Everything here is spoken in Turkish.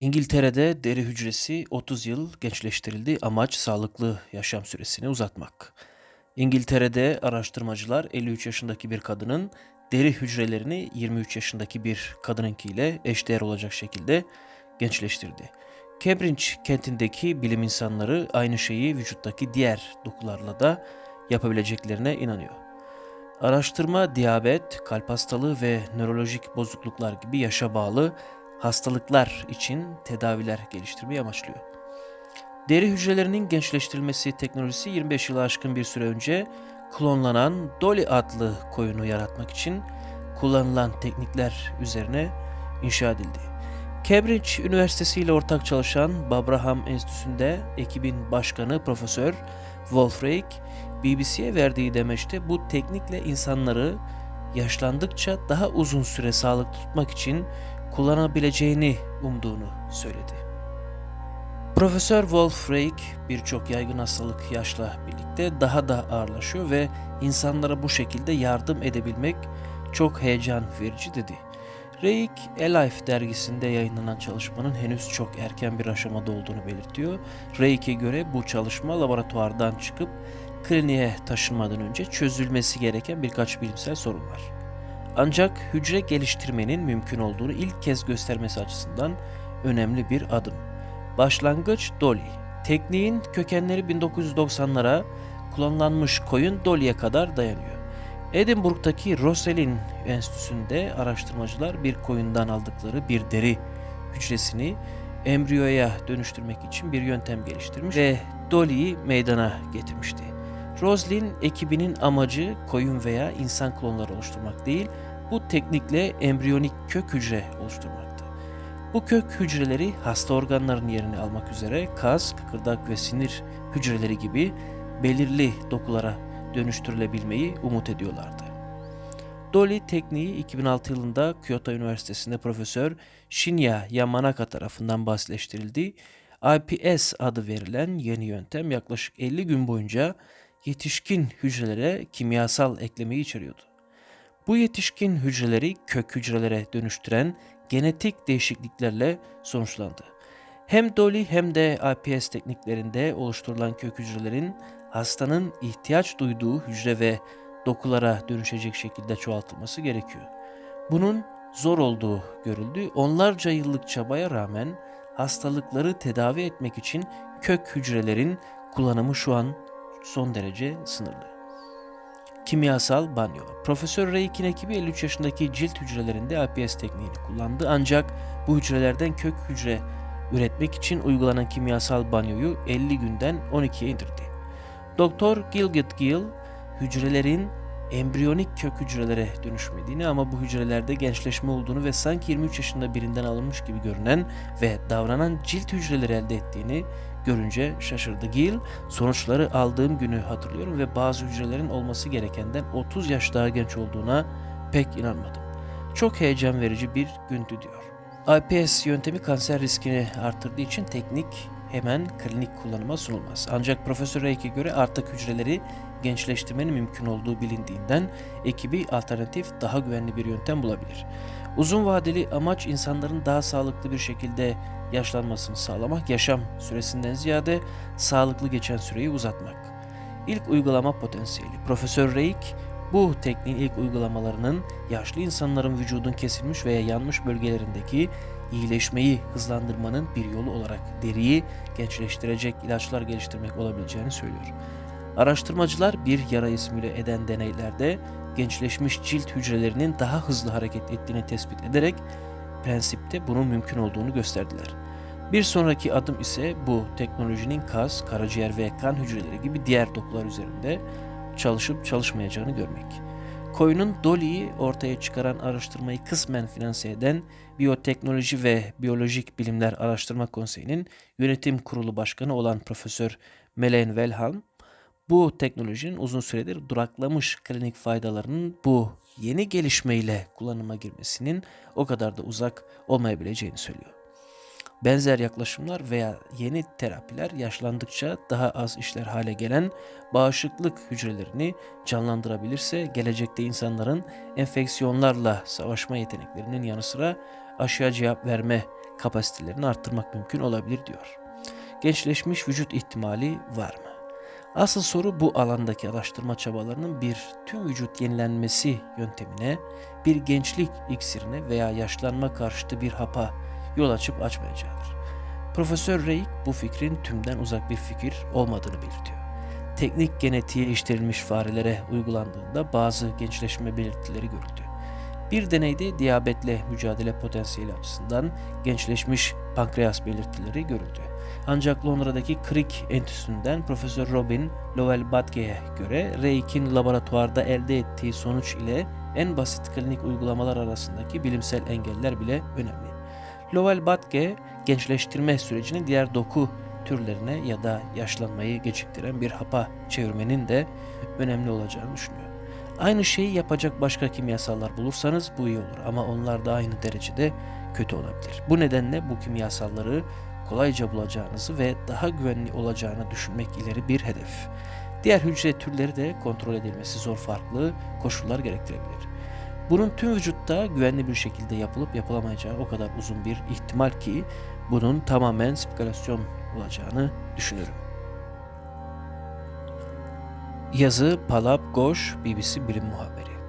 İngiltere'de deri hücresi 30 yıl gençleştirildi. Amaç sağlıklı yaşam süresini uzatmak. İngiltere'de araştırmacılar 53 yaşındaki bir kadının deri hücrelerini 23 yaşındaki bir kadınınkiyle eşdeğer olacak şekilde gençleştirdi. Cambridge kentindeki bilim insanları aynı şeyi vücuttaki diğer dokularla da yapabileceklerine inanıyor. Araştırma diyabet, kalp hastalığı ve nörolojik bozukluklar gibi yaşa bağlı hastalıklar için tedaviler geliştirmeyi amaçlıyor. Deri hücrelerinin gençleştirilmesi teknolojisi 25 yılı aşkın bir süre önce klonlanan Dolly adlı koyunu yaratmak için kullanılan teknikler üzerine inşa edildi. Cambridge Üniversitesi ile ortak çalışan Babraham Enstitüsü'nde ekibin başkanı Profesör Wolf Reich, BBC'ye verdiği demeçte bu teknikle insanları yaşlandıkça daha uzun süre sağlıklı tutmak için kullanabileceğini umduğunu söyledi. Profesör Wolf Reich birçok yaygın hastalık yaşla birlikte daha da ağırlaşıyor ve insanlara bu şekilde yardım edebilmek çok heyecan verici dedi. Reich, Alive dergisinde yayınlanan çalışmanın henüz çok erken bir aşamada olduğunu belirtiyor. Reich'e göre bu çalışma laboratuvardan çıkıp kliniğe taşınmadan önce çözülmesi gereken birkaç bilimsel sorun var. Ancak hücre geliştirmenin mümkün olduğunu ilk kez göstermesi açısından önemli bir adım. Başlangıç Dolly. Tekniğin kökenleri 1990'lara kullanılmış koyun Dolly'e kadar dayanıyor. Edinburgh'daki Rosalind Enstitüsü'nde araştırmacılar bir koyundan aldıkları bir deri hücresini embriyoya dönüştürmek için bir yöntem geliştirmiş ve Dolly'yi meydana getirmişti. Roslin ekibinin amacı koyun veya insan klonları oluşturmak değil, bu teknikle embriyonik kök hücre oluşturmaktı. Bu kök hücreleri hasta organların yerini almak üzere kas, kıkırdak ve sinir hücreleri gibi belirli dokulara dönüştürülebilmeyi umut ediyorlardı. Dolly tekniği 2006 yılında Kyoto Üniversitesi'nde Profesör Shinya Yamanaka tarafından basitleştirildi. IPS adı verilen yeni yöntem yaklaşık 50 gün boyunca yetişkin hücrelere kimyasal eklemeyi içeriyordu. Bu yetişkin hücreleri kök hücrelere dönüştüren genetik değişikliklerle sonuçlandı. Hem Dolly hem de IPS tekniklerinde oluşturulan kök hücrelerin hastanın ihtiyaç duyduğu hücre ve dokulara dönüşecek şekilde çoğaltılması gerekiyor. Bunun zor olduğu görüldü. Onlarca yıllık çabaya rağmen hastalıkları tedavi etmek için kök hücrelerin kullanımı şu an son derece sınırlı. Kimyasal banyo. Profesör Reich'in ekibi 53 yaşındaki cilt hücrelerinde IPS tekniğini kullandı ancak bu hücrelerden kök hücre üretmek için uygulanan kimyasal banyoyu 50 günden 12'ye indirdi. Doktor Gilgit Gill, hücrelerin embriyonik kök hücrelere dönüşmediğini ama bu hücrelerde gençleşme olduğunu ve sanki 23 yaşında birinden alınmış gibi görünen ve davranan cilt hücreleri elde ettiğini görünce şaşırdı. Gil, sonuçları aldığım günü hatırlıyorum ve bazı hücrelerin olması gerekenden 30 yaş daha genç olduğuna pek inanmadım. Çok heyecan verici bir gündü diyor. IPS yöntemi kanser riskini arttırdığı için teknik hemen klinik kullanıma sunulmaz. Ancak Profesör Reik'e göre artık hücreleri gençleştirmenin mümkün olduğu bilindiğinden ekibi alternatif daha güvenli bir yöntem bulabilir. Uzun vadeli amaç insanların daha sağlıklı bir şekilde yaşlanmasını sağlamak, yaşam süresinden ziyade sağlıklı geçen süreyi uzatmak. İlk uygulama potansiyeli. Profesör Reik, bu tekniğin ilk uygulamalarının yaşlı insanların vücudun kesilmiş veya yanmış bölgelerindeki iyileşmeyi hızlandırmanın bir yolu olarak deriyi gençleştirecek ilaçlar geliştirmek olabileceğini söylüyor. Araştırmacılar bir yarayı simüle eden deneylerde gençleşmiş cilt hücrelerinin daha hızlı hareket ettiğini tespit ederek prensipte bunun mümkün olduğunu gösterdiler. Bir sonraki adım ise bu teknolojinin kas, karaciğer ve kan hücreleri gibi diğer dokular üzerinde çalışıp çalışmayacağını görmek. Koyunun Dolly'yi ortaya çıkaran araştırmayı kısmen finanse eden Biyoteknoloji ve Biyolojik Bilimler Araştırma Konseyi'nin yönetim kurulu başkanı olan Profesör Melaine Wellham, bu teknolojinin uzun süredir duraklamış klinik faydalarının bu yeni gelişmeyle kullanıma girmesinin o kadar da uzak olmayabileceğini söylüyor. Benzer yaklaşımlar veya yeni terapiler yaşlandıkça daha az işler hale gelen bağışıklık hücrelerini canlandırabilirse gelecekte insanların enfeksiyonlarla savaşma yeteneklerinin yanı sıra aşıya cevap verme kapasitelerini arttırmak mümkün olabilir diyor. Gençleşmiş vücut ihtimali var mı? Asıl soru bu alandaki araştırma çabalarının bir tüm vücut yenilenmesi yöntemine, bir gençlik iksirine veya yaşlanma karşıtı bir hapa yol açıp açmayacağıdır. Profesör Reik bu fikrin tümden uzak bir fikir olmadığını belirtiyor. Teknik genetiğe işletilmiş farelere uygulandığında bazı gençleşme belirtileri görüldü. Bir deneyde diyabetle mücadele potansiyeli açısından gençleşmiş pankreas belirtileri görüldü. Ancak Londra'daki Crick Enstitüsü'nden Profesör Robin Lowell Batke'ye göre Reik'in laboratuvarda elde ettiği sonuç ile en basit klinik uygulamalar arasındaki bilimsel engeller bile önemli. Lowell Batke, gençleştirme sürecini diğer doku türlerine ya da yaşlanmayı geciktiren bir hapa çevirmenin de önemli olacağını düşünüyor. Aynı şeyi yapacak başka kimyasallar bulursanız bu iyi olur ama onlar da aynı derecede kötü olabilir. Bu nedenle bu kimyasalları kolayca bulacağınızı ve daha güvenli olacağını düşünmek ileri bir hedef. Diğer hücre türleri de kontrol edilmesi zor farklı koşullar gerektirebilir. Bunun tüm vücutta güvenli bir şekilde yapılıp yapılamayacağı o kadar uzun bir ihtimal ki bunun tamamen spekülasyon olacağını düşünüyorum. Yazı Palap Goş, BBC Bilim Muhabiri